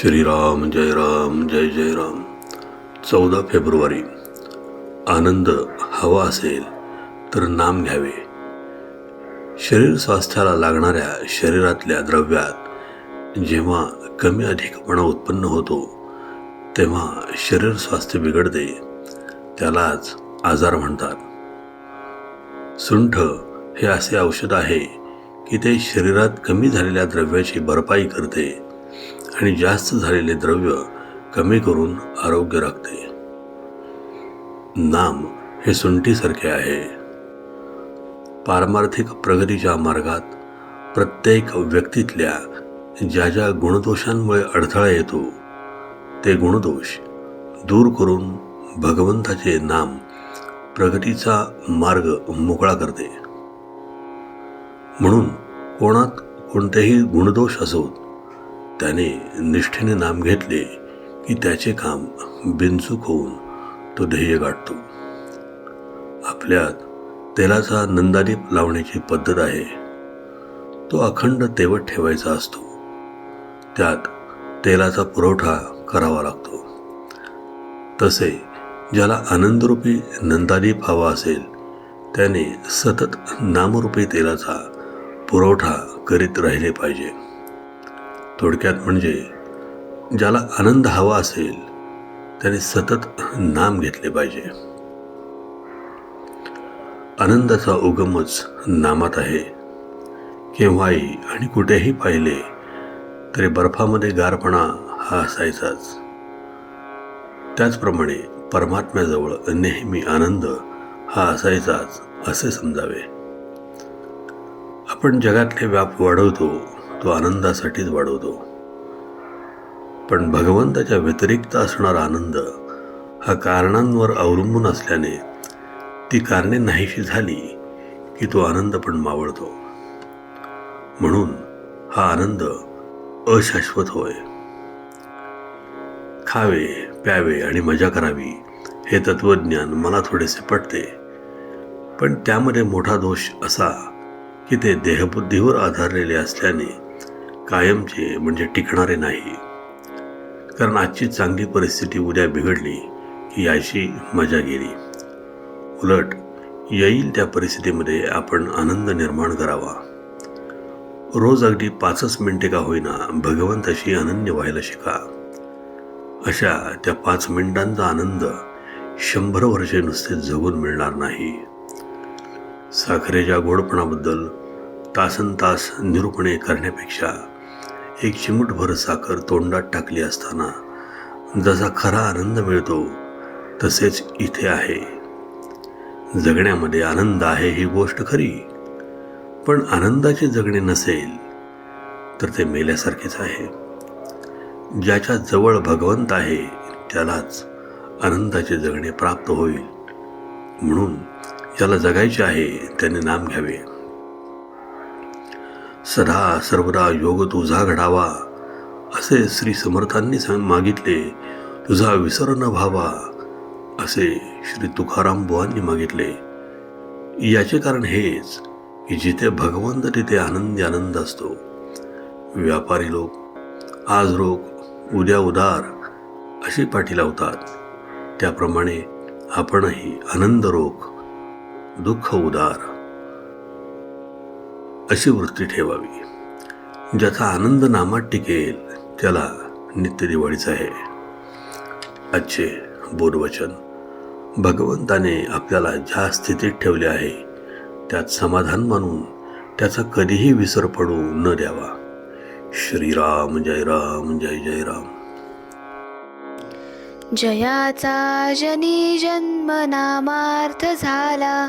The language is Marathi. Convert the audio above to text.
श्रीराम जय राम जय जय राम. चौदा फेब्रुवारी. आनंद हवा असेल तर नाम घ्यावे. शरीर स्वास्थ्याला लागणाऱ्या शरीरातल्या द्रव्यात जेव्हा कमी अधिकपणा उत्पन्न होतो तेव्हा शरीर स्वास्थ्य बिघडते. त्यालाच आजार म्हणतात. सुंठ हे असे औषध आहे की ते शरीरात कमी झालेल्या द्रव्याची भरपाई करते. आणि जास्त झालेले द्रव्य कमी करून आरोग्य राखते. नाम हे सुंटीसारखे आहे. पारमार्थिक प्रगतीच्या मार्गात प्रत्येक व्यक्तीतल्या ज्या ज्या गुणदोषांमुळे अडथळा येतो ते गुणदोष दूर करून भगवंताचे नाम प्रगतीचा मार्ग मोकळा करते. म्हणून कोणात कोणतेही गुणदोष असोत त्याने निष्ठेने नाम घेतले की त्याचे काम बिनचूक होऊन तो ध्येय गाठतो. आपल्यात तेलाचा नंदादीप लावण्याची पद्धत आहे. तो अखंड तेवत ठेवायचा असतो. त्यात तेलाचा पुरवठा करावा लागतो. तसे ज्याला आनंदरूपी नंदादीप हवा असेल त्याने सतत नामरूपी तेलाचा पुरवठा करीत राहिले पाहिजे. थोडक्यात म्हणजे ज्याला आनंद हवा असेल त्याने सतत नाम घेतले पाहिजे. आनंदाचा उगमच नामात आहे. केव्हाही आणि कुठेही पाहिले तरी बर्फामध्ये गारपणा हा असायचाच. त्याचप्रमाणे परमात्म्याजवळ नेहमी आनंद हा असायचाच असे समजावे. आपण जगातले व्याप वाढवतो तो आनंदासाठीच वाढवतो. पण भगवंताच्या व्यतिरिक्त असणारा आनंद हा कारणांवर अवलंबून असल्याने ती कारणे नाहीशी झाली की तो आनंद पण मावळतो. म्हणून हा आनंद अशाश्वत होय. खावे प्यावे आणि मजा करावी हे तत्वज्ञान मला थोडेसे पटते. पण त्यामध्ये मोठा दोष असा की ते देहबुद्धीवर आधारलेले असल्याने कायमचे म्हणजे टिकणारे नाही. कारण आजची चांगली परिस्थिती उद्या बिघडली की यायची मजा गेली. उलट येईल त्या परिस्थितीमध्ये आपण आनंद निर्माण करावा. रोज अगदी पाचच मिनिटे का होईना भगवंताशी अनन्य व्हायला शिका. अशा त्या पाच मिनिटांचा आनंद शंभर वर्षे नुसते जगून मिळणार नाही. साखरेच्या गोडपणाबद्दल तासन तास निरूपणे करण्यापेक्षा एक चिमूटभर साखर तोंडात टाकली असताना जसा खरा आनंद मिळतो तसेच इथे आहे. जगण्यामध्ये आनंद आहे ही गोष्ट खरी पण आनंदाचे जगणे नसेल तर ते मेल्यासारखेच आहे. ज्याच्या जवळ भगवंत आहे त्यालाच आनंदाचे जगणे प्राप्त होईल. म्हणून ज्याला जगायचे आहे त्याने नाम घ्यावे. सदा सर्वदा योग तुझा घडावा असे श्री समर्थांनी सांग मागितले. तुझा विसर न व्हावा असे श्री तुकाराम बुवांनी मागितले. याचे कारण हेच की जिथे भगवंत तिथे आनंदी आनंद असतो. व्यापारी लोक आज रोग उद्या उदार अशी पाठी लावतात. त्याप्रमाणे आपणही आनंद रोग दुःख उदार. अशी वृत्ती ठेवावी. ज्याचा आनंद नामात टिकेल त्याला नित्य दिवाळीच आहे. आजचे बोधवचन. भगवंताने आपल्याला ज्या स्थितीत ठेवले आहे त्यात समाधान मानून त्याचा कधीही विसर पडू न द्यावा. श्रीराम जय राम जय जय राम. जयाचा जनी जन्म नामार्थ झाला.